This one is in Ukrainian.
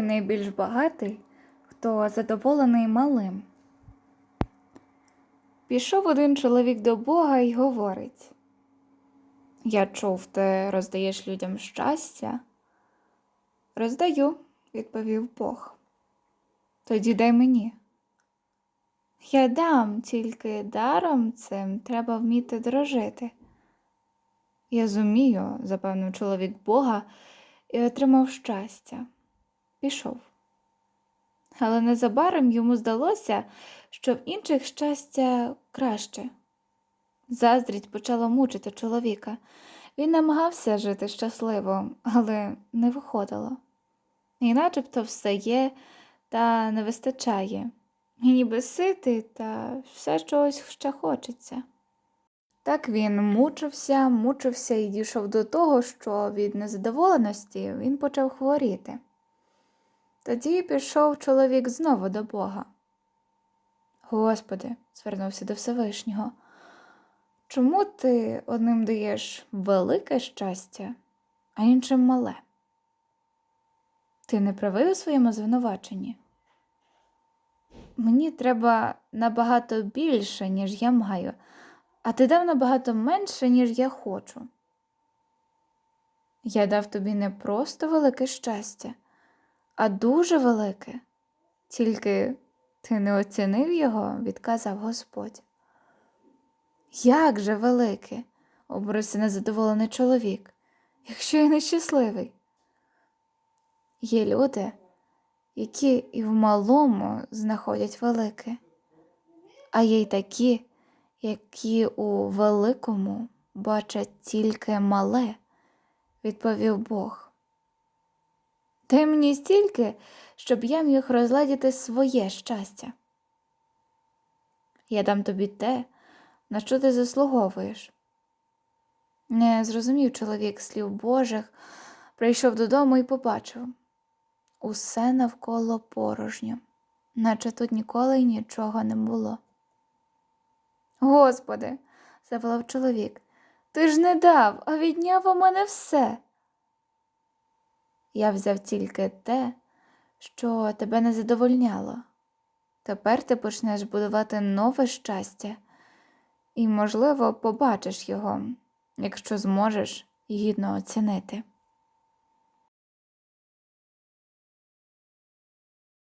найбільш багатий, хто задоволений малим. Пішов один чоловік до Бога і говорить: Я чув, ти роздаєш людям щастя. Роздаю, відповів Бог. Тоді дай мені. Я дам, тільки даром цим треба вміти дорожити. Я зумію, запевнив чоловік Бога і отримав щастя. Пішов. Але незабаром йому здалося, що в інших щастя краще. Заздрість почала мучити чоловіка. Він намагався жити щасливо, але не виходило. І начебто все є та не вистачає. І ніби ситий, та все чогось ще хочеться. Так він мучився, мучився і дійшов до того, що від незадоволеності він почав хворіти. Тоді пішов чоловік знову до Бога. Господи, звернувся до Всевишнього, чому ти одним даєш велике щастя, а іншим мале? Ти не правий у своєму звинуваченні? Мені треба набагато більше, ніж я маю, а ти дав набагато менше, ніж я хочу. Я дав тобі не просто велике щастя, а дуже велике, тільки ти не оцінив його, відказав Господь. Як же велике, обурився незадоволений чоловік, якщо я нещасливий. Є люди, які і в малому знаходять велике, а є й такі, які у великому бачать тільки мале, відповів Бог. Дай мені стільки, щоб я міг розладіти своє щастя. Я дам тобі те, на що ти заслуговуєш. Не зрозумів чоловік слів Божих, прийшов додому і побачив усе навколо порожньо, наче тут ніколи й нічого не було. Господи, заволав чоловік, ти ж не дав, а відняв у мене все. Я взяв тільки те, що тебе не задовольняло. Тепер ти почнеш будувати нове щастя і, можливо, побачиш його, якщо зможеш гідно оцінити.